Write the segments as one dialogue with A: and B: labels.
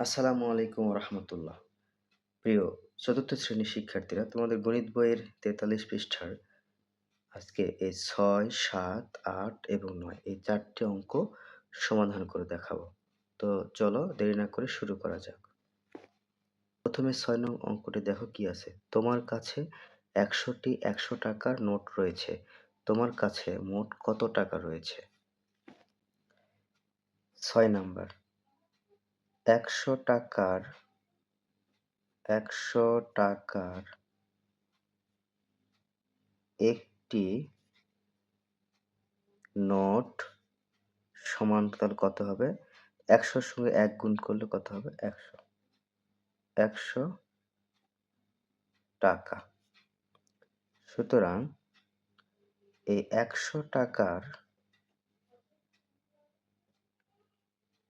A: আসসালামু আলাইকুম রহমতুল্লাহ প্রিয় চতুর্থ শ্রেণির শিক্ষার্থীরা, তোমাদের গণিত বইয়ের তেতাল্লিশ পৃষ্ঠার আজকে এই ছয়, সাত, আট এবং নয় এই চারটি অঙ্ক সমাধান করে দেখাবো। তো চলো দেরি না করে শুরু করা যাক। প্রথমে ছয় নং অঙ্কটি দেখো কি আছে। তোমার কাছে একশোটি একশো টাকার নোট রয়েছে। তোমার কাছে মোট কত টাকা রয়েছে? ছয় নাম্বার। একশো টাকার একশো টাকার একটি নোট সমান্তরাল কত হবে? একশোর সঙ্গে এক গুণ করলে কত হবে? একশো। একশো টাকা। সুতরাং এই একশো টাকার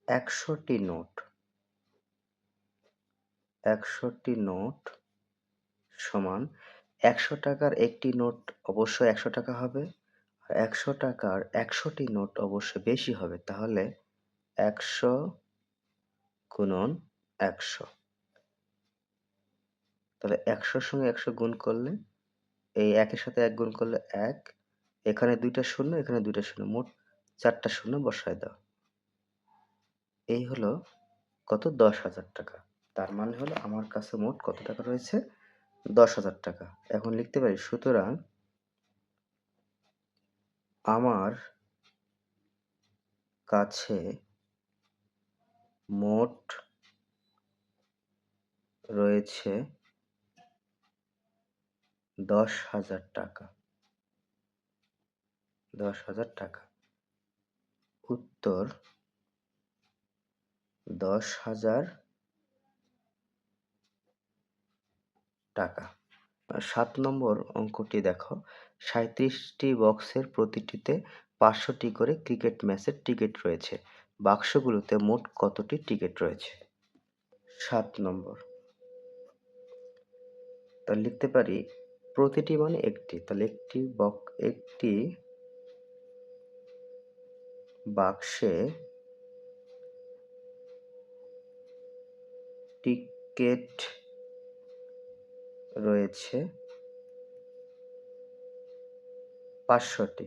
A: একশোটি নোট একশোটি নোট সমান একশো টাকার একটি নোট অবশ্যই একশো টাকা হবে। আর একশো টাকার একশোটি নোট অবশ্যই বেশি হবে। তাহলে একশো গুণন একশো। তাহলে একশোর সঙ্গে একশো গুণ করলে, এই একের সাথে এক গুণ করলে এক। এখানে দুইটা শূন্য, এখানে দুইটা শূন্য। মোট চারটা শূন্য বসায় দাও। এই হলো কত? দশ হাজার টাকা। তার মানে হলো আমার কাছে মোট কত টাকা রয়েছে? দশ হাজার টাকা। এখন লিখতে পারি, সুতরাং আমার কাছে মোট রয়েছে দশ হাজার টাকা। দশ হাজার টাকা। উত্তর দশ হাজার টাকা। সাত নম্বর অঙ্কটি দেখো। সাঁত্রিশটি বক্সের প্রতিটিতে পাঁচশোটি করে ক্রিকেট ম্যাচের টিকিট রয়েছে। বাক্সগুলোতে মোট কতটি টিকিট রয়েছে? সাত নম্বর। তাহলে লিখতে পারি, প্রতিটি মানে একটি। তাহলে একটি বক, একটি বাক্সে টিকেট রয়েছে পাঁচশোটি।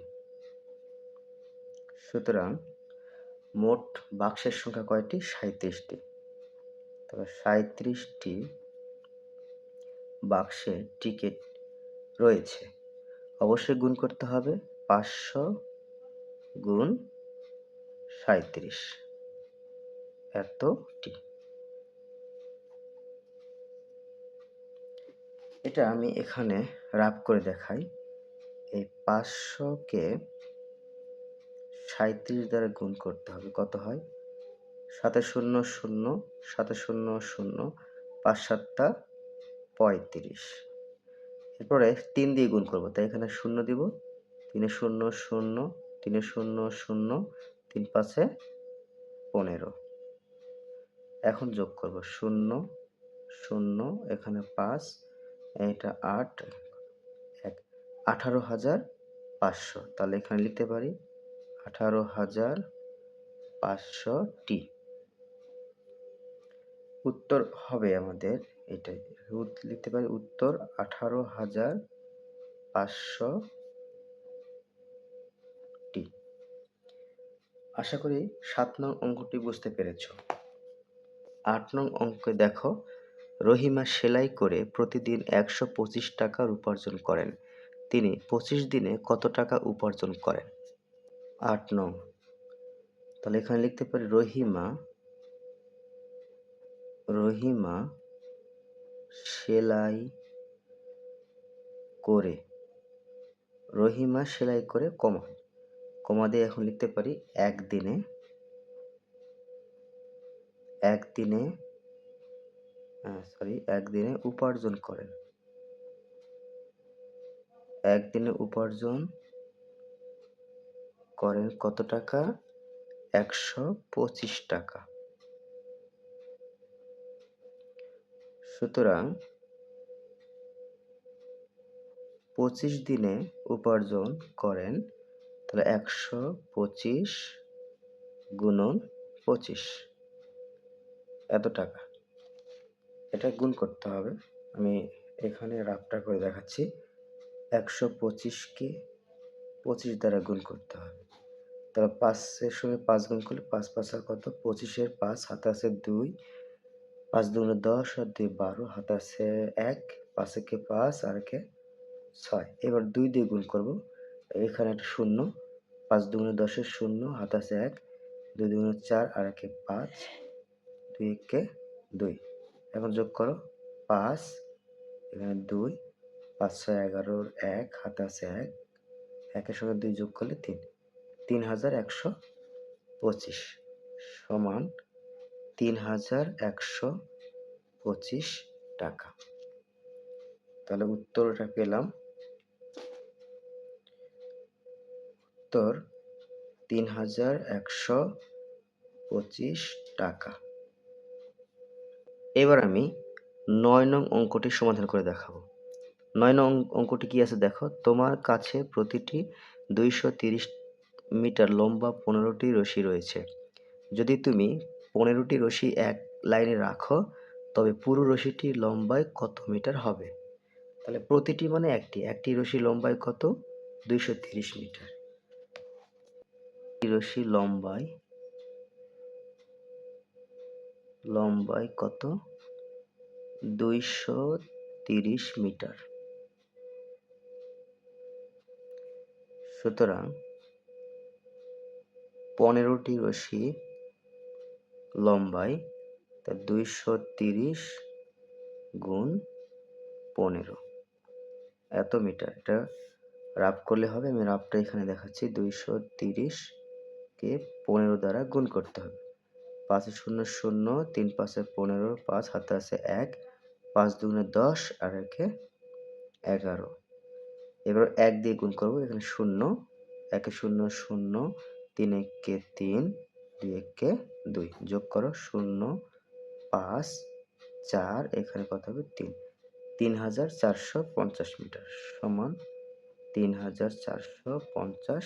A: সুতরাং মোট বাক্সের সংখ্যা কয়টি? সাঁত্রিশটি তবে সাঁত্রিশটি বাক্সে টিকিট রয়েছে। অবশ্যই গুণ করতে হবে পাঁচশো গুণ সাঁত্রিশ এতটি। এটা আমি এখানে রাব করে দেখাই। এই পাঁচশোকে সাঁত্রিশ দ্বারা গুণ করতে হবে, কত হয়? সাতে শূন্য শূন্য, সাতে শূন্য শূন্য, পাঁচ সাতটা পঁয়ত্রিশ। এরপরে তিন দিয়ে গুণ করব, তাই এখানে শূন্য দিব। তিনে শূন্য শূন্য, তিনে শূন্য শূন্য, তিন পাঁচে পনেরো। এখন যোগ করব, শূন্য শূন্য, এখানে পাঁচ এটা আট, এক, আঠারো হাজার পাঁচশো। তাহলে এখানে লিখতে পারি আঠারো হাজার পাঁচশোটি। উত্তর হবে আমাদের এটাই লিখতে পারি উত্তর আঠারো হাজার পাঁচশো টি আশা করি সাত নং অঙ্কটি বুঝতে পেরেছ। আট নং অঙ্কে দেখো রহিমা সেলাই করে প্রতিদিন একশো পঁচিশ টাকার উপার্জন করেন। তিনি পঁচিশ দিনে কত টাকা উপার্জন করেন? আট, নং। তাহলে এখানে লিখতে পারি রহিমা রহিমা সেলাই করে, রহিমা সেলাই করে কমা। কমা দিয়ে এখন লিখতে পারি একদিনে একদিনে সরি একদিনে উপার্জন করেন। একদিনে উপার্জন করেন কত টাকা? একশো পঁচিশ টাকা। সুতরাং পঁচিশ দিনে উপার্জন করেন, তাহলে একশো পঁচিশ গুণন পঁচিশ। এত টাকা। এটা গুণ করতে হবে। আমি এখানে রাফটা করে দেখাচ্ছি। একশো পঁচিশকে পঁচিশ দ্বারা গুণ করতে হবে। তাহলে পাঁচের সঙ্গে পাঁচ গুণ করলে পাঁচ পাঁচ আর কত? পঁচিশের পাঁচ হাতে আছে দুই, পাঁচ দুগুণে দশ আর দুই বারো হাতে আছে এক পাঁচ একে পাঁচ আর একে ছয়। এবার দুই দিয়ে গুণ করব। এখানে একটা শূন্য, পাঁচ দুগুণে দশের শূন্য হাতে আছে এক, দুই দুগুণে চার আর একে পাঁচ, দুই একে দুই। এখন যোগ করো। পাঁচ, এখানে দুই, পাঁচ, ছয়, এগারোর এক, হাতে আছে এক। একের সঙ্গে দুই যোগ করলে তিন। তিন হাজার একশো পঁচিশ সমান তিন হাজার একশো পঁচিশ টাকা। তাহলে উত্তরটা পেলাম। উত্তর, তিন হাজার একশো পঁচিশ টাকা। এবার আমি নয় নং অঙ্কটি সমাধান করে দেখাবো। নয় নং অঙ্কটি কি আছে দেখো? তোমার কাছে প্রতিটি দুইশো মিটার লম্বা পনেরোটি রশি রয়েছে। যদি তুমি পনেরোটি রশি এক লাইনে রাখো, তবে পুরো রশিটি লম্বায় কত মিটার হবে? তাহলে প্রতিটি মানে একটি। একটি রশি লম্বায় কত? দুইশো মিটার। রশি লম্বায় লম্বায় কত? দুইশো তিরিশ মিটার। সুতরাং পনেরোটি রশি লম্বায় তা দুইশো তিরিশ গুণ পনেরো। এত মিটার। এটা রাফ করলে হবে। আমি রাফটা এখানে দেখাচ্ছি। দুইশো তিরিশকে পনেরো দ্বারা গুণ করতে হবে। পাঁচে শূন্য শূন্য, তিন পাঁচে পনেরো, পাঁচ হাতে আছে এক, পাঁচ দুগুণে দশ, আর একে এগারো। এবার এক দিয়ে গুণ করব, এখানে শূন্য, একে শূন্য শূন্য, তিন একে তিন, দুই একে দুই। যোগ করো, শূন্য, পাঁচ, চার, এখানে কত হবে? তিন। তিন হাজার চারশো পঞ্চাশ মিটার সমান তিন হাজার চারশো পঞ্চাশ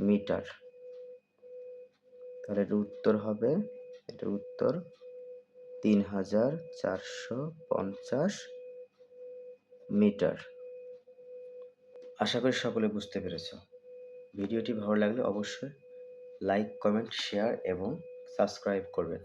A: মিটার। তাহলে এটার উত্তর হবে, এটার উত্তর তিন হাজার চারশো পঞ্চাশ মিটার। আশা করি সকলে বুঝতে পেরেছ। ভিডিওটি ভালো লাগলে অবশ্যই লাইক, কমেন্ট, শেয়ার এবং সাবস্ক্রাইব করবেন।